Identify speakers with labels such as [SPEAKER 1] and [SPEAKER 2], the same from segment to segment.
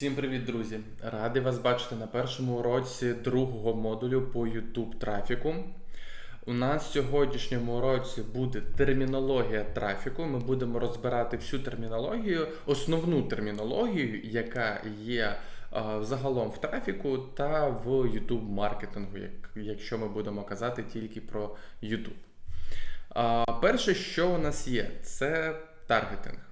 [SPEAKER 1] Всім привіт, друзі! Радий вас бачити на першому уроці другого модулю по YouTube трафіку. У нас в сьогоднішньому уроці буде термінологія трафіку. Ми будемо розбирати всю термінологію, основну термінологію, яка є а, загалом в трафіку та в YouTube маркетингу, як, якщо ми будемо казати тільки про YouTube. А, перше, що у нас є, це таргетинг.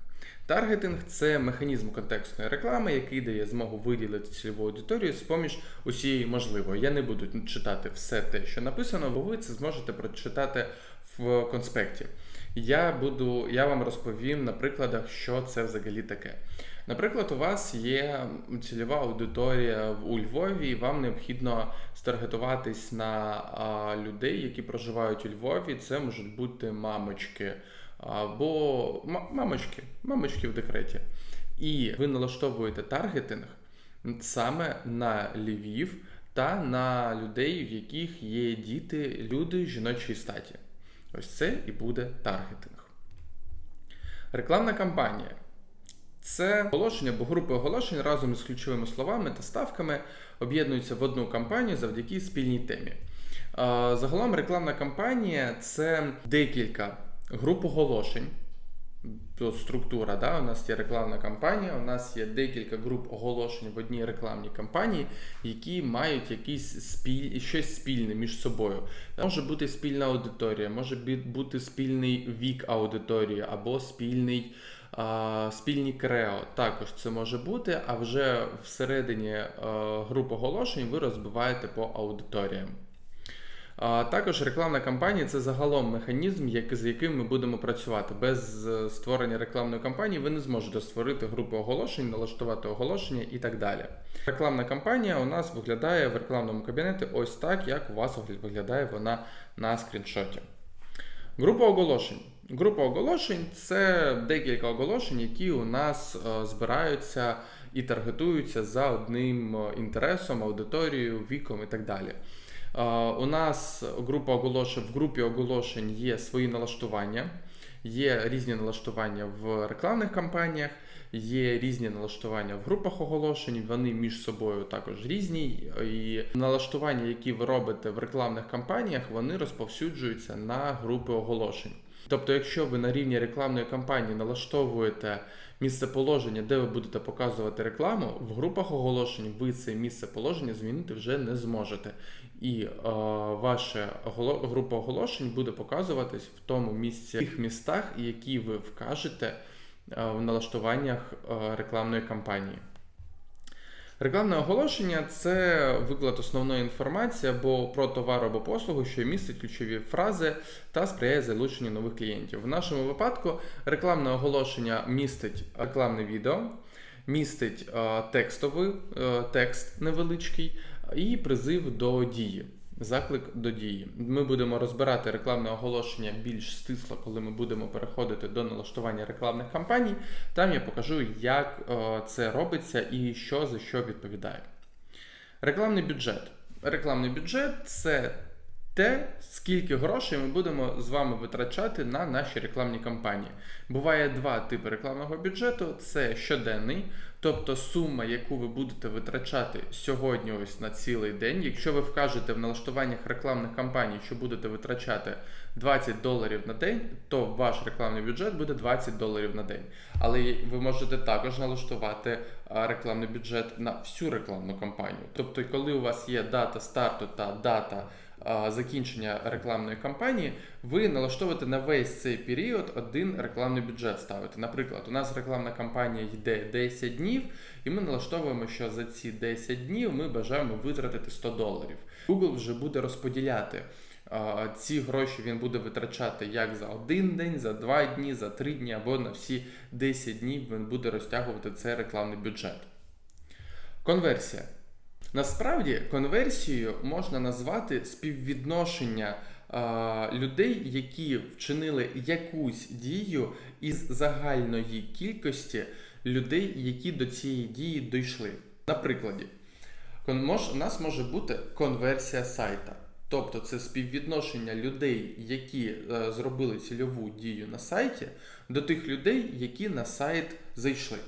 [SPEAKER 1] Таргетинг це механізм контекстної реклами, який дає змогу виділити цільову аудиторію з поміж усієї можливої. Я не буду читати все те, що написано, бо ви це зможете прочитати в конспекті. Я буду, я вам розповім на прикладах, що це взагалі таке. Наприклад, у вас є цільова аудиторія у Львові, і вам необхідно старгетуватись на людей, які проживають у Львові. Це можуть бути мамочки або ма- мамочки, мамочки в декреті. І ви налаштовуєте таргетинг саме на Львів та на людей, в яких є діти, люди жіночої статі. Ось це і буде таргетинг. Рекламна кампанія. Це оголошення або групи оголошень разом із ключовими словами та ставками об'єднуються в одну кампанію завдяки спільній темі. Загалом рекламна кампанія це декілька груп оголошень. Структура, да? у нас є рекламна кампанія, у нас є декілька груп оголошень в одній рекламній кампанії, які мають якісь спіль... щось спільне між собою. Може бути спільна аудиторія, може бути спільний вік аудиторії або спільний, спільні крео. Також це може бути, а вже всередині груп оголошень ви розбиваєте по аудиторіям. Також рекламна кампанія це загалом механізм, з яким ми будемо працювати. Без е, створення рекламної кампанії ви не зможете створити групу оголошень, налаштувати оголошення і так далі. Рекламна кампанія у нас виглядає в рекламному кабінеті ось так, як у вас виглядає вона на скріншоті. Група оголошень. Група оголошень це декілька оголошень, які у нас е, збираються і таргетуються за одним е, інтересом, аудиторією, віком і так далі. У нас група оголошень в групі оголошень є свої налаштування, є різні налаштування в рекламних кампаніях, є різні налаштування в групах оголошень. Вони між собою також різні. І налаштування, які ви робите в рекламних кампаніях, вони розповсюджуються на групи оголошень. Тобто, якщо ви на рівні рекламної кампанії налаштовуєте місцеположення, де ви будете показувати рекламу, в групах оголошень ви це місцеположення змінити вже не зможете. І е, ваша група оголошень буде показуватись в тому місці, в тих містах, які ви вкажете е, в налаштуваннях е, рекламної кампанії. Рекламне оголошення це виклад основної інформації або про товар або послугу, що містить ключові фрази та сприяє залученню нових клієнтів. В нашому випадку рекламне оголошення містить рекламне відео, містить е, текстовий е, текст невеличкий і призив до дії. Заклик до дії. Ми будемо розбирати рекламне оголошення більш стисло, коли ми будемо переходити до налаштування рекламних кампаній. Там я покажу, як е, це робиться і що за що відповідає. Рекламний бюджет. Рекламний бюджет це те, скільки грошей ми будемо з вами витрачати на наші рекламні кампанії. Буває два типи рекламного бюджету: це щоденний, тобто сума, яку ви будете витрачати сьогодні, ось на цілий день. Якщо ви вкажете в налаштуваннях рекламних кампаній, що будете витрачати 20 доларів на день, то ваш рекламний бюджет буде 20 доларів на день. Але ви можете також налаштувати рекламний бюджет на всю рекламну кампанію. Тобто, коли у вас є дата старту та дата закінчення рекламної кампанії, ви налаштовуєте на весь цей період один рекламний бюджет ставите. Наприклад, у нас рекламна кампанія йде 10 днів, і ми налаштовуємо, що за ці 10 днів ми бажаємо витратити 100 доларів. Google вже буде розподіляти. Ці гроші він буде витрачати як за один день, за два дні, за три дні або на всі 10 днів він буде розтягувати цей рекламний бюджет. Конверсія. Насправді конверсією можна назвати співвідношення а, людей, які вчинили якусь дію із загальної кількості людей, які до цієї дії дійшли. На прикладі, кон- мож- у нас може бути конверсія сайта. Тобто це співвідношення людей, які е, зробили цільову дію на сайті, до тих людей, які на сайт зайшли.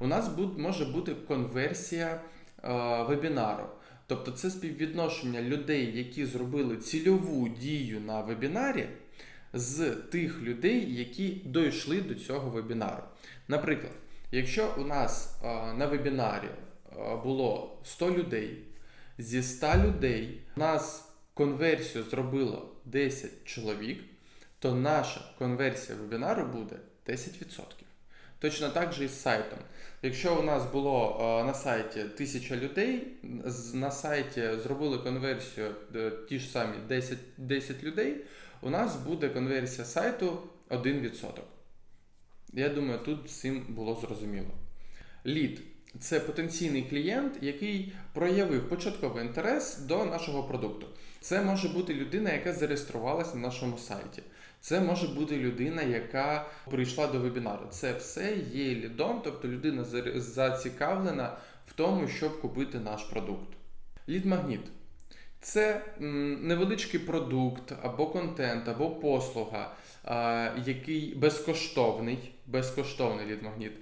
[SPEAKER 1] у нас буд- може бути конверсія е, вебінару. Тобто це співвідношення людей, які зробили цільову дію на вебінарі, з тих людей, які дійшли до цього вебінару. Наприклад, якщо у нас е, на вебінарі е, було 100 людей, зі 100 людей у нас конверсію зробило 10 чоловік, то наша конверсія вебінару буде 10%. Точно так же і з сайтом. Якщо у нас було е, на сайті 1000 людей, на сайті зробили конверсію е, ті ж самі 10, 10 людей, у нас буде конверсія сайту 1%. Я думаю, тут всім було зрозуміло. Лід це потенційний клієнт, який проявив початковий інтерес до нашого продукту. Це може бути людина, яка зареєструвалася на нашому сайті. Це може бути людина, яка прийшла до вебінару. Це все є лідом, тобто людина зацікавлена в тому, щоб купити наш продукт. Лід-магніт це невеличкий продукт або контент, або послуга, який безкоштовний, безкоштовний лід-магніт,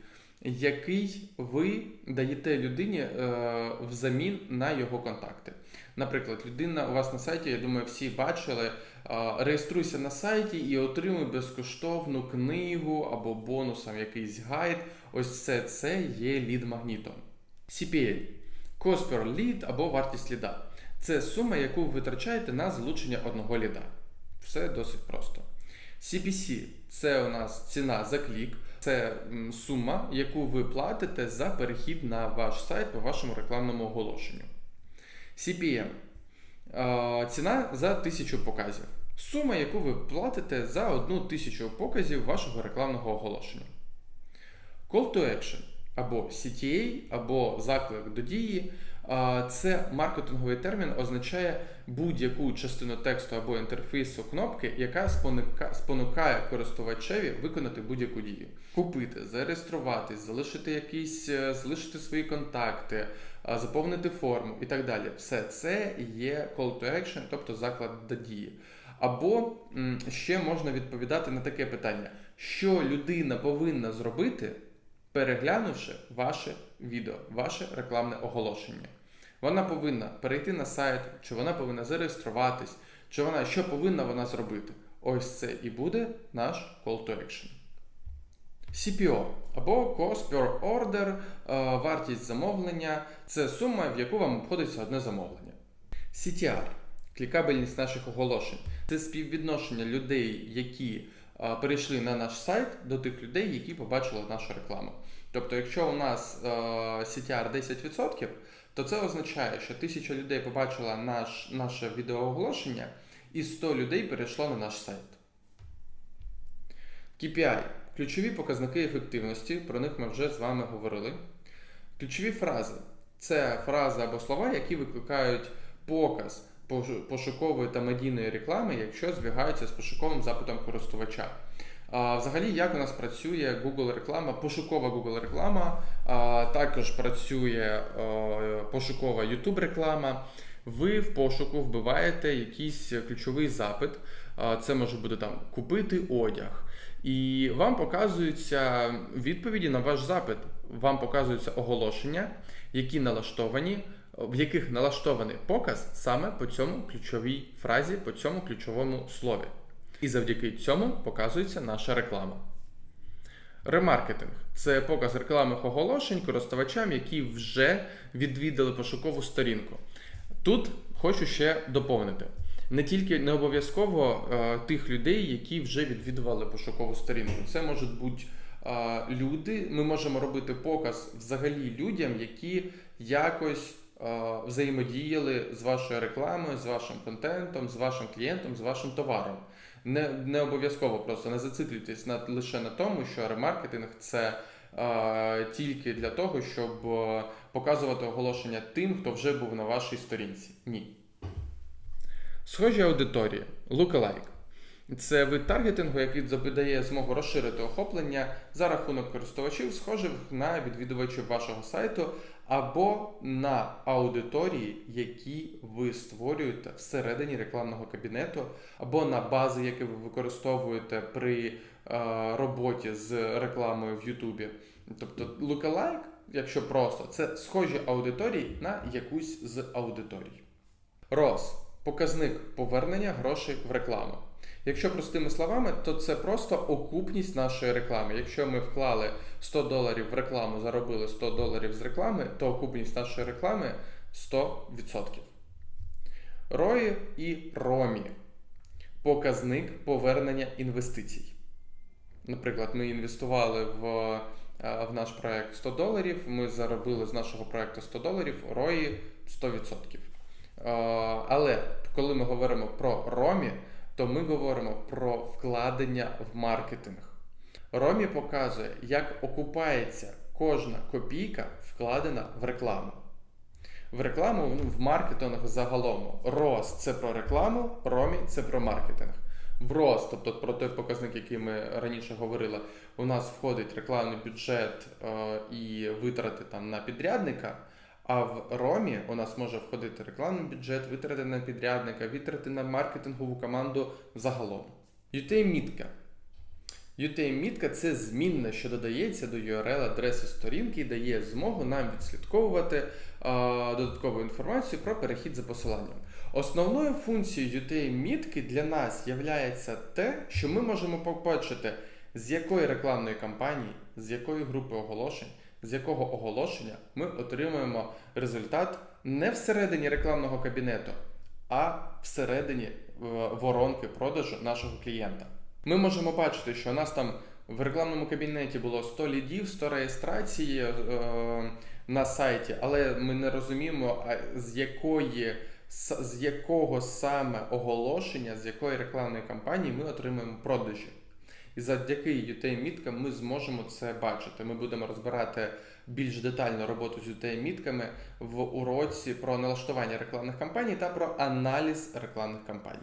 [SPEAKER 1] який ви даєте людині е, взамін на його контакти. Наприклад, людина у вас на сайті, я думаю, всі бачили, е, реєструйся на сайті і отримуй безкоштовну книгу або бонусом якийсь гайд. Ось все це є лід-магнітом. CPA – Cost per lead або вартість ліда. Це сума, яку ви витрачаєте на залучення одного ліда. Все досить просто. CPC це у нас ціна за клік, це сума, яку ви платите за перехід на ваш сайт по вашому рекламному оголошенню. CPM ціна за тисячу показів. Сума, яку ви платите за одну тисячу показів вашого рекламного оголошення. Call to Action або CTA, або заклик до дії. Це маркетинговий термін означає будь-яку частину тексту або інтерфейсу кнопки, яка спонукає користувачеві виконати будь-яку дію. Купити, зареєструватись, залишити якісь, е, залишити свої контакти, заповнити форму і так далі. Все це є call to action, тобто заклад до дії. Або ще можна відповідати на таке питання: що людина повинна зробити, переглянувши ваше відео, ваше рекламне оголошення. Вона повинна перейти на сайт, чи вона повинна зареєструватись, чи вона що повинна вона зробити. Ось це і буде наш call to action. CPO або Cost per Order, е, вартість замовлення це сума, в яку вам обходиться одне замовлення. CTR клікабельність наших оголошень це співвідношення людей, які перейшли на наш сайт, до тих людей, які побачили нашу рекламу. Тобто, якщо у нас CTR 10%, то це означає, що 1000 людей побачила наш, наше відеооголошення і 100 людей перейшло на наш сайт. KPI ключові показники ефективності, про них ми вже з вами говорили. Ключові фрази це фрази або слова, які викликають показ пошукової та медійної реклами, якщо збігаються з пошуковим запитом користувача. Взагалі, як у нас працює Google реклама, пошукова Google реклама, також працює пошукова YouTube реклама. Ви в пошуку вбиваєте якийсь ключовий запит. Це може бути там купити одяг. І вам показуються відповіді на ваш запит. Вам показуються оголошення, які налаштовані, в яких налаштований показ саме по цьому ключовій фразі, по цьому ключовому слові. І завдяки цьому показується наша реклама. Ремаркетинг це показ рекламних оголошень користувачам, які вже відвідали пошукову сторінку. Тут хочу ще доповнити. Не тільки не обов'язково е, тих людей, які вже відвідували пошукову сторінку. Це можуть бути е, люди. Ми можемо робити показ взагалі людям, які якось взаємодіяли з вашою рекламою, з вашим контентом, з вашим клієнтом, з вашим товаром. Не, не обов'язково просто не зациклюйтесь на, лише на тому, що ремаркетинг це е, тільки для того, щоб показувати оголошення тим, хто вже був на вашій сторінці. Ні. Схожі аудиторії, lookalike. Це вид таргетингу, який дає змогу розширити охоплення за рахунок користувачів, схожих на відвідувачів вашого сайту, або на аудиторії, які ви створюєте всередині рекламного кабінету, або на бази, які ви використовуєте при е, роботі з рекламою в Ютубі. Тобто lookalike, якщо просто, це схожі аудиторії на якусь з аудиторій. ROS – показник повернення грошей в рекламу. Якщо простими словами, то це просто окупність нашої реклами. Якщо ми вклали 100 доларів в рекламу, заробили 100 доларів з реклами, то окупність нашої реклами 100%. ROI і ROMI – показник повернення інвестицій. Наприклад, ми інвестували в, е, в наш проект 100 доларів, ми заробили з нашого проекту 100 доларів, ROI 100%. Е, Але коли ми говоримо про ROMI, то ми говоримо про вкладення в маркетинг. Ромі показує, як окупається кожна копійка, вкладена в рекламу. В рекламу, ну, в маркетинг загалом. ROS – це про рекламу, Ромі це про маркетинг. В ROS, тобто про той показник, який ми раніше говорили, у нас входить рекламний бюджет е, і витрати там на підрядника. А в Ромі у нас може входити рекламний бюджет, витрати на підрядника, витрати на маркетингову команду загалом. UTM-мітка. UTM-мітка це змінна, що додається до URL адреси сторінки і дає змогу нам відслідковувати а, додаткову інформацію про перехід за посиланням. Основною функцією UTM-мітки для нас є те, що ми можемо побачити, з якої рекламної кампанії, з якої групи оголошень з якого оголошення ми отримуємо результат не всередині рекламного кабінету, а всередині е, воронки продажу нашого клієнта. Ми можемо бачити, що у нас там в рекламному кабінеті було 100 лідів, 100 реєстрацій е, на сайті, але ми не розуміємо, з якої. З якого саме оголошення, з якої рекламної кампанії ми отримуємо продажі. І завдяки UTM-міткам ми зможемо це бачити. Ми будемо розбирати більш детально роботу з UTM-мітками в уроці про налаштування рекламних кампаній та про аналіз рекламних кампаній.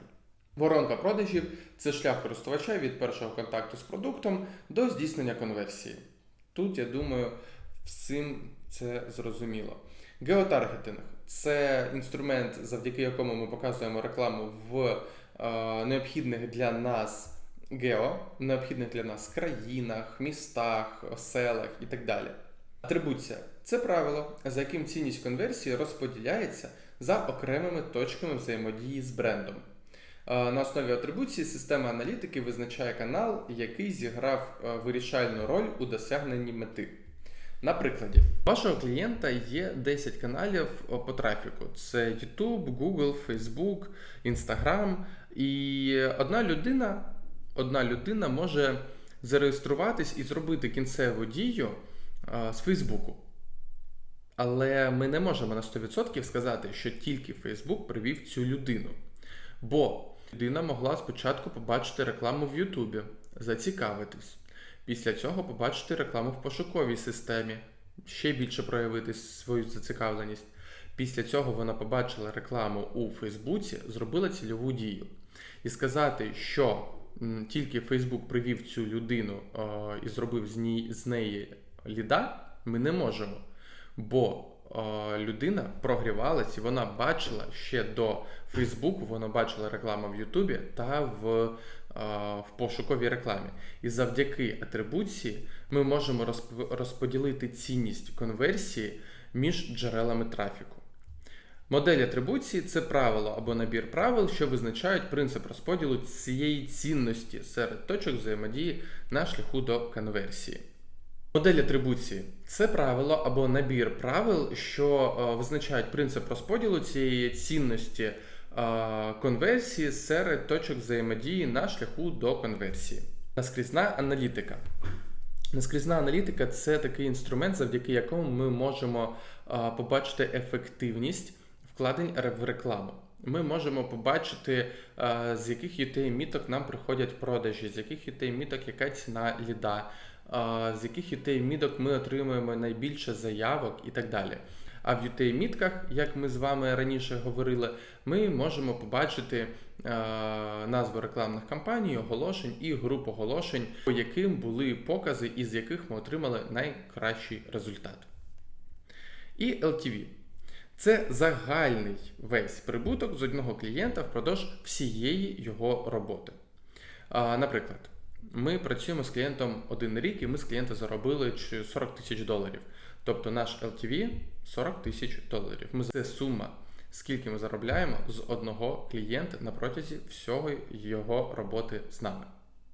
[SPEAKER 1] Воронка продажів це шлях користувача від першого контакту з продуктом до здійснення конверсії. Тут, я думаю, всім це зрозуміло. Геотаргетинг це інструмент, завдяки якому ми показуємо рекламу в е, необхідних для нас гео, необхідних для нас країнах, містах, селах і так далі. Атрибуція це правило, за яким цінність конверсії розподіляється за окремими точками взаємодії з брендом. На основі атрибуції система аналітики визначає канал, який зіграв вирішальну роль у досягненні мети. На прикладі, у вашого клієнта є 10 каналів по трафіку: це YouTube, Google, Facebook, Instagram. І одна людина одна людина може зареєструватись і зробити кінцеву дію а, з Фейсбуку. Але ми не можемо на 100% сказати, що тільки Фейсбук привів цю людину. Бо людина могла спочатку побачити рекламу в Ютубі, зацікавитись. Після цього побачити рекламу в пошуковій системі, ще більше проявити свою зацікавленість. Після цього вона побачила рекламу у Фейсбуці, зробила цільову дію. І сказати, що тільки Фейсбук привів цю людину і зробив з, ній, з неї ліда, ми не можемо. Бо людина прогрівалась і вона бачила ще до Фейсбуку, вона бачила рекламу в Ютубі та в, в пошуковій рекламі. І завдяки атрибуції ми можемо розподілити цінність конверсії між джерелами трафіку. Модель атрибуції це правило або набір правил, що визначають принцип розподілу цієї цінності серед точок взаємодії на шляху до конверсії. Модель атрибуції це правило або набір правил, що е, визначають принцип розподілу цієї цінності е, конверсії серед точок взаємодії на шляху до конверсії. Наскрізна аналітика. Наскрізна аналітика це такий інструмент, завдяки якому ми можемо е, побачити ефективність вкладень в рекламу. Ми можемо побачити, з яких UTM міток нам приходять продажі, з яких UTM міток яка ціна ліда, з яких UTM міток ми отримуємо найбільше заявок і так далі. А в UTM мітках, як ми з вами раніше говорили, ми можемо побачити назву рекламних кампаній, оголошень і груп оголошень, по яким були покази, із яких ми отримали найкращий результат. І LTV. Це загальний весь прибуток з одного клієнта впродовж всієї його роботи. Наприклад, Ми працюємо з клієнтом один рік, і ми з клієнта заробили 40 тисяч доларів. Тобто наш LTV 40 тисяч доларів. Ми це сума, скільки ми заробляємо з одного клієнта на протязі всього його роботи з нами.